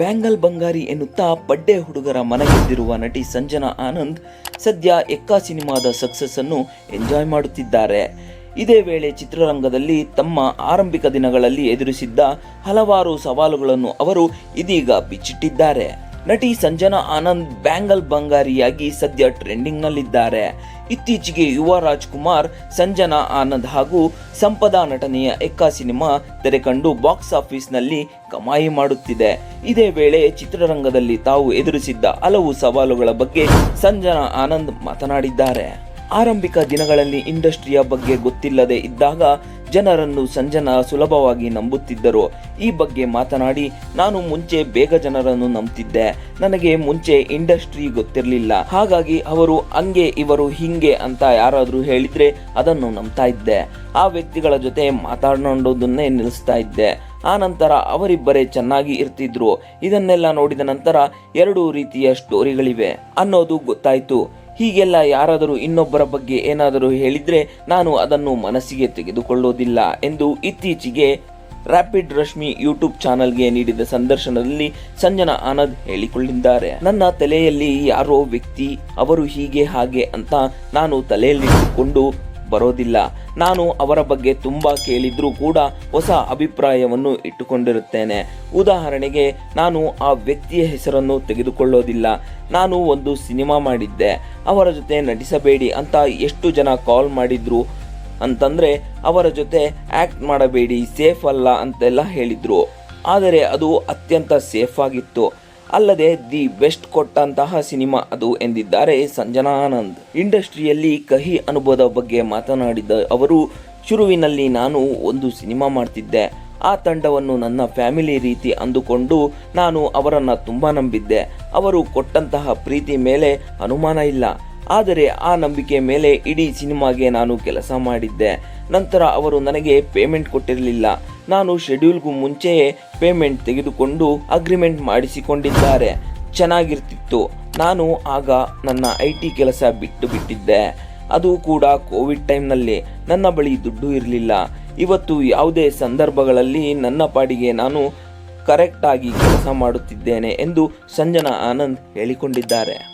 Bangle ಬಂಗಾರಿ ಎನ್ನುತ್ತಾ ಬಡ್ಡೆ ಹುಡುಗರ ಮನಗೆದ್ದಿರುವ ನಟಿ ಸಂಜನಾ ಆನಂದ್ ಸದ್ಯ ಎಕ್ಕಾ ಸಿನಿಮಾದ ಸಕ್ಸಸ್ ಅನ್ನು ಎಂಜಾಯ್ ಮಾಡುತ್ತಿದ್ದಾರೆ. ಇದೇ ವೇಳೆ ಚಿತ್ರರಂಗದಲ್ಲಿ ತಮ್ಮ ಆರಂಭಿಕ ದಿನಗಳಲ್ಲಿ ಎದುರಿಸಿದ್ದ ಹಲವಾರು ಸವಾಲುಗಳನ್ನು ಅವರು ಇದೀಗ ಬಿಚ್ಚಿಟ್ಟಿದ್ದಾರೆ. ನಟಿ ಸಂಜನಾ ಆನಂದ್ ಬ್ಯಾಂಗಲ್ ಬಂಗಾರಿಯಾಗಿ ಸದ್ಯ ಟ್ರೆಂಡಿಂಗ್ನಲ್ಲಿದ್ದಾರೆ. ಇತ್ತೀಚೆಗೆ ಯುವ ರಾಜ್ಕುಮಾರ್, ಸಂಜನಾ ಆನಂದ್ ಹಾಗೂ ಸಂಪದಾ ನಟನೆಯ ಎಕ್ಕ ಸಿನಿಮಾ ತೆರೆಕಂಡು ಬಾಕ್ಸ್ ಆಫೀಸ್ನಲ್ಲಿ ಕಮಾಯಿ ಮಾಡುತ್ತಿದೆ. ಇದೇ ವೇಳೆ ಚಿತ್ರರಂಗದಲ್ಲಿ ತಾವು ಎದುರಿಸಿದ್ದ ಹಲವು ಸವಾಲುಗಳ ಬಗ್ಗೆ ಸಂಜನಾ ಆನಂದ್ ಮಾತನಾಡಿದ್ದಾರೆ. ಆರಂಭಿಕ ದಿನಗಳಲ್ಲಿ ಇಂಡಸ್ಟ್ರಿಯ ಬಗ್ಗೆ ಗೊತ್ತಿಲ್ಲದೆ ಇದ್ದಾಗ ಜನರನ್ನು ಸಂಜನಾ ಸುಲಭವಾಗಿ ನಂಬುತ್ತಿದ್ದರು. ಈ ಬಗ್ಗೆ ಮಾತನಾಡಿ, ನಾನು ಮುಂಚೆ ಬೇಗ ಜನರನ್ನು ನಂಬ್ತಿದ್ದೆ. ನನಗೆ ಮುಂಚೆ ಇಂಡಸ್ಟ್ರಿ ಗೊತ್ತಿರಲಿಲ್ಲ. ಹಾಗಾಗಿ ಅವರು ಹಂಗೆ, ಇವರು ಹಿಂಗೆ ಅಂತ ಯಾರಾದರೂ ಹೇಳಿದ್ರೆ ಅದನ್ನು ನಂಬ್ತಾ ಇದ್ದೆ. ಆ ವ್ಯಕ್ತಿಗಳ ಜೊತೆ ಮಾತಾಡೋದನ್ನೇ ನಿಲ್ಲಿಸ್ತಾ ಇದ್ದೆ. ಆ ನಂತರ ಅವರಿಬ್ಬರೇ ಚೆನ್ನಾಗಿ ಇರ್ತಿದ್ರು. ಇದನ್ನೆಲ್ಲ ನೋಡಿದ ನಂತರ ಎರಡು ರೀತಿಯ ಸ್ಟೋರಿಗಳಿವೆ ಅನ್ನೋದು ಗೊತ್ತಾಯ್ತು. ಹೀಗೆಲ್ಲ ಯಾರಾದರೂ ಇನ್ನೊಬ್ಬರ ಬಗ್ಗೆ ಏನಾದರೂ ಹೇಳಿದ್ರೆ ನಾನು ಅದನ್ನು ಮನಸ್ಸಿಗೆ ತೆಗೆದುಕೊಳ್ಳೋದಿಲ್ಲ ಎಂದು ಇತ್ತೀಚೆಗೆ ರ್ಯಾಪಿಡ್ ರಶ್ಮಿ ಯೂಟ್ಯೂಬ್ ಚಾನಲ್ಗೆ ನೀಡಿದ ಸಂದರ್ಶನದಲ್ಲಿ ಸಂಜನಾ ಆನಂದ್ ಹೇಳಿಕೊಂಡಿದ್ದಾರೆ ನನ್ನ ತಲೆಯಲ್ಲಿ ಯಾರೋ ವ್ಯಕ್ತಿ, ಅವರು ಹೀಗೆ ಹಾಗೆ ಅಂತ ನಾನು ತಲೆಯಲ್ಲಿಟ್ಟುಕೊಂಡು ಬರೋದಿಲ್ಲ. ನಾನು ಅವರ ಬಗ್ಗೆ ತುಂಬ ಕೇಳಿದ್ರೂ ಕೂಡ ಹೊಸ ಅಭಿಪ್ರಾಯವನ್ನು ಇಟ್ಟುಕೊಂಡಿರುತ್ತೇನೆ. ಉದಾಹರಣೆಗೆ, ನಾನು ಆ ವ್ಯಕ್ತಿಯ ಹೆಸರನ್ನು ತೆಗೆದುಕೊಳ್ಳೋದಿಲ್ಲ. ನಾನು ಒಂದು ಸಿನಿಮಾ ಮಾಡಿದ್ದೆ. ಅವರ ಜೊತೆ ನಟಿಸಬೇಡಿ ಅಂತ ಎಷ್ಟು ಜನ ಕಾಲ್ ಮಾಡಿದ್ರು ಅಂತಂದ್ರೆ, ಅವರ ಜೊತೆ ಆಕ್ಟ್ ಮಾಡಬೇಡಿ, ಸೇಫ್ ಅಲ್ಲ ಅಂತೆಲ್ಲ ಹೇಳಿದರು. ಆದರೆ ಅದು ಅತ್ಯಂತ ಸೇಫ್ ಆಗಿತ್ತು. ಅಲ್ಲದೆ ದಿ ಬೆಸ್ಟ್ ಕೊಟ್ಟಂತಹ ಸಿನಿಮಾ ಅದು ಎಂದಿದ್ದಾರೆ ಸಂಜನಾನಂದ್. ಇಂಡಸ್ಟ್ರಿಯಲ್ಲಿ ಕಹಿ ಅನುಭವದ ಬಗ್ಗೆ ಮಾತನಾಡಿದ ಅವರು, ಶುರುವಿನಲ್ಲಿ ನಾನು ಒಂದು ಸಿನಿಮಾ ಮಾಡ್ತಿದ್ದೆ. ಆ ತಂಡವನ್ನು ನನ್ನ ಫ್ಯಾಮಿಲಿ ರೀತಿ ಅಂದುಕೊಂಡು ನಾನು ಅವರನ್ನು ತುಂಬ ನಂಬಿದ್ದೆ. ಅವರು ಕೊಟ್ಟಂತಹ ಪ್ರೀತಿ ಮೇಲೆ ಅನುಮಾನ ಇಲ್ಲ. ಆದರೆ ಆ ನಂಬಿಕೆ ಮೇಲೆ ಇಡೀ ಸಿನಿಮಾಗೆ ನಾನು ಕೆಲಸ ಮಾಡಿದ್ದೆ. ನಂತರ ಅವರು ನನಗೆ ಪೇಮೆಂಟ್ ಕೊಟ್ಟಿರಲಿಲ್ಲ. ನಾನು ಶೆಡ್ಯೂಲ್ಗೂ ಮುಂಚೆಯೇ ಪೇಮೆಂಟ್ ತೆಗೆದುಕೊಂಡು ಅಗ್ರಿಮೆಂಟ್ ಮಾಡಿಸಿಕೊಂಡಿದ್ದಾರೆ. ಚೆನ್ನಾಗಿರ್ತಿತ್ತು. ನಾನು ಆಗ ನನ್ನ ಐ ಟಿ ಕೆಲಸ ಬಿಟ್ಟು ಬಿಟ್ಟಿದ್ದೆ. ಅದು ಕೂಡ ಕೋವಿಡ್ ಟೈಮ್ನಲ್ಲಿ ನನ್ನ ಬಳಿ ದುಡ್ಡು ಇರಲಿಲ್ಲ. ಇವತ್ತು ಯಾವುದೇ ಸಂದರ್ಭಗಳಲ್ಲಿ ನನ್ನ ಪಾಡಿಗೆ ನಾನು ಕರೆಕ್ಟಾಗಿ ಕೆಲಸ ಮಾಡುತ್ತಿದ್ದೇನೆ ಎಂದು ಸಂಜನಾ ಆನಂದ್ ಹೇಳಿಕೊಂಡಿದ್ದಾರೆ.